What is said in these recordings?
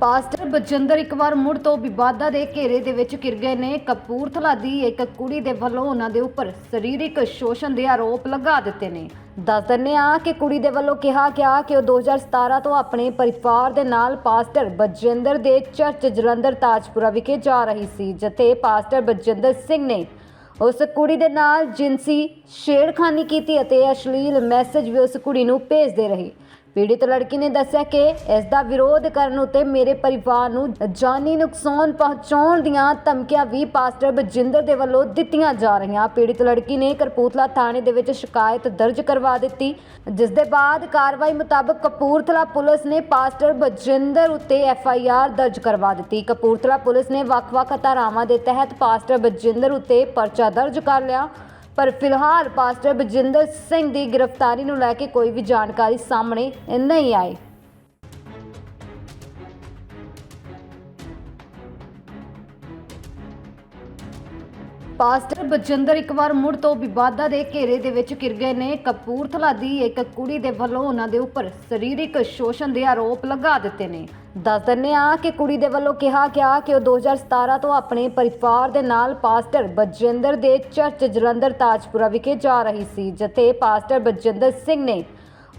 Pastor Bajinder ਇੱਕ ਵਾਰ ਮੁੜ ਤੋਂ ਵਿਵਾਦਾਂ ਦੇ ਘੇਰੇ ਦੇ ਵਿੱਚ ਘਿਰ ਗਏ ਨੇ। ਕਪੂਰਥਲਾ ਦੀ ਇੱਕ ਕੁੜੀ ਦੇ ਵੱਲੋਂ ਉਹਨਾਂ ਦੇ ਉੱਪਰ ਸਰੀਰਕ ਸ਼ੋਸ਼ਣ ਦੇ ਆਰੋਪ ਲਗਾ ਦਿੱਤੇ ਨੇ। ਦੱਸ ਦਿੰਦੇ ਆ ਕਿ ਕੁੜੀ ਦੇ ਵੱਲੋਂ ਕਿਹਾ ਗਿਆ ਕਿ ਉਹ 2017 ਤੋਂ ਆਪਣੇ ਪਰਿਵਾਰ ਦੇ ਨਾਲ ਪਾਸਟਰ ਬਜਿੰਦਰ ਦੇ ਚਰਚ ਜਲੰਧਰ ਤਾਜਪੁਰਾ ਵਿਖੇ ਜਾ ਰਹੀ ਸੀ, ਜਿੱਥੇ ਪਾਸਟਰ ਬਜਿੰਦਰ ਸਿੰਘ ਨੇ ਉਸ ਕੁੜੀ ਦੇ ਨਾਲ ਜਿੰਸੀ ਛੇੜਖਾਨੀ ਕੀਤੀ ਅਤੇ ਅਸ਼ਲੀਲ ਮੈਸੇਜ ਵੀ ਉਸ ਕੁੜੀ ਨੂੰ ਭੇਜਦੇ ਰਹੇ। ਪੀੜਿਤ ਲੜਕੀ ਨੇ ਦੱਸਿਆ ਕਿ ਇਸ ਦਾ ਵਿਰੋਧ ਕਰਨ ਉਤੇ ਮੇਰੇ ਪਰਿਵਾਰ ਨੂੰ ਜਾਨੀ ਨੁਕਸਾਨ ਪਹੁੰਚਾਉਣ ਦੀਆਂ ਧਮਕੀਆਂ ਵੀ ਪਾਸਟਰ ਬਜਿੰਦਰ ਦੇ ਵੱਲੋਂ ਦਿੱਤੀਆਂ ਜਾ ਰਹੀਆਂ। ਪੀੜਿਤ ਲੜਕੀ ਨੇ ਕਰਪੂਤਲਾ ਥਾਣੇ ਦੇ ਵਿੱਚ ਸ਼ਿਕਾਇਤ ਦਰਜ ਕਰਵਾ ਦਿੱਤੀ, ਜਿਸ ਦੇ ਬਾਅਦ ਕਾਰਵਾਈ ਮੁਤਾਬਕ ਕਪੂਰਥਲਾ ਪੁਲਿਸ ਨੇ ਪਾਸਟਰ ਬਜਿੰਦਰ ਉਤੇ ਐਫ ਆਈ ਆਰ ਦਰਜ ਕਰਵਾ ਦਿੱਤੀ। ਕਪੂਰਥਲਾ ਪੁਲਿਸ ਨੇ ਵੱਖ-ਵੱਖ ਧਾਰਾਵਾਂ ਦੇ ਤਹਿਤ ਪਾਸਟਰ ਬਜਿੰਦਰ ਉਤੇ ਪਰਚਾ ਦਰਜ ਕਰ ਲਿਆ। ਪਰ ਫਿਲਹਾਲ ਪਾਸਟਰ ਬਜਿੰਦਰ ਸਿੰਘ ਦੀ ਗ੍ਰਿਫਤਾਰੀ ਨੂੰ ਲੈ ਕੇ ਕੋਈ ਵੀ ਜਾਣਕਾਰੀ ਸਾਹਮਣੇ ਨਹੀਂ ਆਈ। ਪਾਸਟਰ ਬਜਿੰਦਰ ਇੱਕ ਵਾਰ ਮੁੜ ਤੋਂ ਵਿਵਾਦਾਂ ਦੇ ਘੇਰੇ ਦੇ ਵਿੱਚ ਘਿਰ ਗਏ ਨੇ। ਕਪੂਰਥਲਾ ਦੀ ਇੱਕ ਕੁੜੀ ਦੇ ਵੱਲੋਂ ਉਹਨਾਂ ਦੇ ਉੱਪਰ ਸਰੀਰਕ ਸ਼ੋਸ਼ਣ ਦੇ ਆਰੋਪ ਲਗਾ ਦਿੱਤੇ ਨੇ। ਦੱਸ ਦਿੰਦੇ ਆ ਕਿ ਕੁੜੀ ਦੇ ਵੱਲੋਂ ਕਿਹਾ ਗਿਆ ਕਿ ਉਹ 2017 ਤੋਂ ਆਪਣੇ ਪਰਿਵਾਰ ਦੇ ਨਾਲ ਪਾਸਟਰ ਬਜਿੰਦਰ ਦੇ ਚਰਚ ਜਲੰਧਰ ਤਾਜਪੁਰਾ ਵਿਖੇ ਜਾ ਰਹੀ ਸੀ, ਜਿੱਥੇ ਪਾਸਟਰ ਬਜਿੰਦਰ ਸਿੰਘ ਨੇ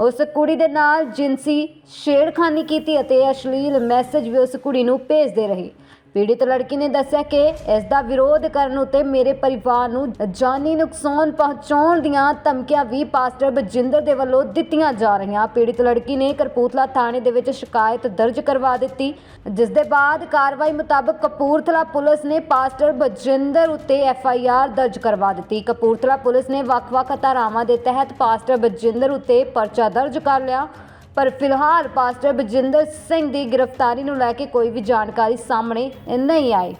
ਉਸ ਕੁੜੀ ਦੇ ਨਾਲ ਜਿੰਸੀ ਛੇੜਖਾਨੀ ਕੀਤੀ ਅਤੇ ਅਸ਼ਲੀਲ ਮੈਸੇਜ ਵੀ ਉਸ ਕੁੜੀ ਨੂੰ ਭੇਜਦੇ ਰਹੇ। ਪੀੜਿਤ ਲੜਕੀ ਨੇ ਦੱਸਿਆ ਕਿ ਇਸ ਦਾ ਵਿਰੋਧ ਕਰਨ ਉਤੇ ਮੇਰੇ ਪਰਿਵਾਰ ਨੂੰ ਜਾਨੀ ਨੁਕਸਾਨ ਪਹੁੰਚਾਉਣ ਦੀਆਂ ਧਮਕੀਆਂ ਵੀ ਪਾਸਟਰ ਬਜਿੰਦਰ ਦੇ ਵੱਲੋਂ ਦਿੱਤੀਆਂ ਜਾ ਰਹੀਆਂ। ਪੀੜਿਤ ਲੜਕੀ ਨੇ ਕਰਪੂਤਲਾ ਥਾਣੇ ਦੇ ਵਿੱਚ ਸ਼ਿਕਾਇਤ ਦਰਜ ਕਰਵਾ ਦਿੱਤੀ, ਜਿਸ ਦੇ ਬਾਅਦ ਕਾਰਵਾਈ ਮੁਤਾਬਕ ਕਪੂਰਥਲਾ ਪੁਲਿਸ ਨੇ ਪਾਸਟਰ ਬਜਿੰਦਰ ਉਤੇ ਐਫ ਆਈ ਆਰ ਦਰਜ ਕਰਵਾ ਦਿੱਤੀ। ਕਪੂਰਥਲਾ ਪੁਲਿਸ ਨੇ ਵੱਖ-ਵੱਖ ਧਾਰਾਵਾਂ ਦੇ ਤਹਿਤ ਪਾਸਟਰ ਬਜਿੰਦਰ ਉਤੇ ਪਰਚਾ ਦਰਜ ਕਰ ਲਿਆ। ਪਰ ਫਿਲਹਾਲ ਪਾਸਟਰ ਬਜਿੰਦਰ ਸਿੰਘ ਦੀ ਗ੍ਰਿਫਤਾਰੀ ਨੂੰ ਲੈ ਕੇ ਕੋਈ ਵੀ ਜਾਣਕਾਰੀ ਸਾਹਮਣੇ ਨਹੀਂ ਆਈ।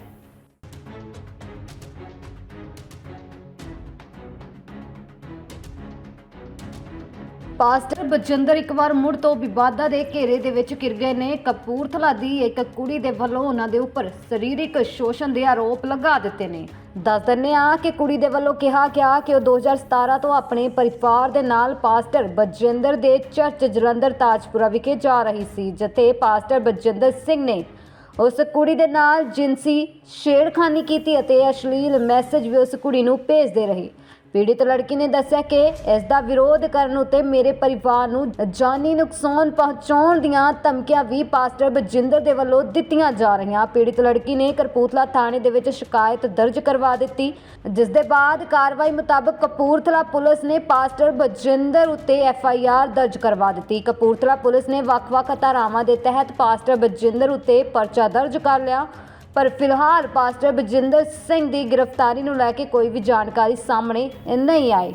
ਪਾਸਟਰ ਬਜਿੰਦਰ ਇੱਕ ਵਾਰ ਮੁੜ ਤੋਂ ਵਿਵਾਦਾਂ ਦੇ ਘੇਰੇ ਦੇ ਵਿੱਚ ਘਿਰ ਗਏ ਨੇ। ਕਪੂਰਥਲਾ ਦੀ ਇੱਕ ਕੁੜੀ ਦੇ ਵੱਲੋਂ ਉਹਨਾਂ ਦੇ ਉੱਪਰ ਸਰੀਰਕ ਸ਼ੋਸ਼ਣ ਦੇ ਆਰੋਪ ਲਗਾ ਦਿੱਤੇ ਨੇ। ਦੱਸ ਦਿੰਦੇ ਆ ਕਿ ਕੁੜੀ ਦੇ ਵੱਲੋਂ ਕਿਹਾ ਗਿਆ ਕਿ ਉਹ 2017 ਤੋਂ ਆਪਣੇ ਪਰਿਵਾਰ ਦੇ ਨਾਲ ਪਾਸਟਰ ਬਜਿੰਦਰ ਦੇ ਚਰਚ ਜਲੰਧਰ ਤਾਜਪੁਰਾ ਵਿਖੇ ਜਾ ਰਹੀ ਸੀ, ਜਿੱਥੇ ਪਾਸਟਰ ਬਜਿੰਦਰ ਸਿੰਘ ਨੇ ਉਸ ਕੁੜੀ ਦੇ ਨਾਲ ਜਿੰਸੀ ਛੇੜਖਾਨੀ ਕੀਤੀ ਅਤੇ ਅਸ਼ਲੀਲ ਮੈਸੇਜ ਵੀ ਉਸ ਕੁੜੀ ਨੂੰ ਭੇਜਦੇ ਰਹੇ। ਪੀੜਿਤ ਲੜਕੀ ਨੇ ਦੱਸਿਆ ਕਿ ਇਸ ਦਾ ਵਿਰੋਧ ਕਰਨ ਉਤੇ ਮੇਰੇ ਪਰਿਵਾਰ ਨੂੰ ਜਾਨੀ ਨੁਕਸਾਨ ਪਹੁੰਚਾਉਣ ਦੀਆਂ ਧਮਕੀਆਂ ਵੀ ਪਾਸਟਰ ਬਜਿੰਦਰ ਦੇ ਵੱਲੋਂ ਦਿੱਤੀਆਂ ਜਾ ਰਹੀਆਂ। ਪੀੜਿਤ ਲੜਕੀ ਨੇ ਕਰਪੂਤਲਾ ਥਾਣੇ ਦੇ ਵਿੱਚ ਸ਼ਿਕਾਇਤ ਦਰਜ ਕਰਵਾ ਦਿੱਤੀ। ਜਿਸ ਦੇ ਬਾਅਦ ਕਾਰਵਾਈ ਮੁਤਾਬਕ ਕਪੂਰਥਲਾ ਪੁਲਿਸ ਨੇ ਪਾਸਟਰ ਬਜਿੰਦਰ ਉਤੇ ਐਫ ਆਈ ਆਰ ਦਰਜ ਕਰਵਾ ਦਿੱਤੀ। ਕਪੂਰਥਲਾ ਪੁਲਿਸ ਨੇ ਵੱਖ-ਵੱਖ ਧਾਰਾਵਾਂ ਦੇ ਤਹਿਤ ਪਾਸਟਰ ਬਜਿੰਦਰ ਉਤੇ ਪਰਚਾ ਦਰਜ ਕਰ ਲਿਆ। ਪਰ ਫਿਲਹਾਲ ਪਾਸਟਰ ਬਜਿੰਦਰ ਸਿੰਘ ਦੀ ਗ੍ਰਿਫਤਾਰੀ ਨੂੰ ਲੈ ਕੇ ਕੋਈ ਵੀ ਜਾਣਕਾਰੀ ਸਾਹਮਣੇ ਨਹੀਂ ਆਈ।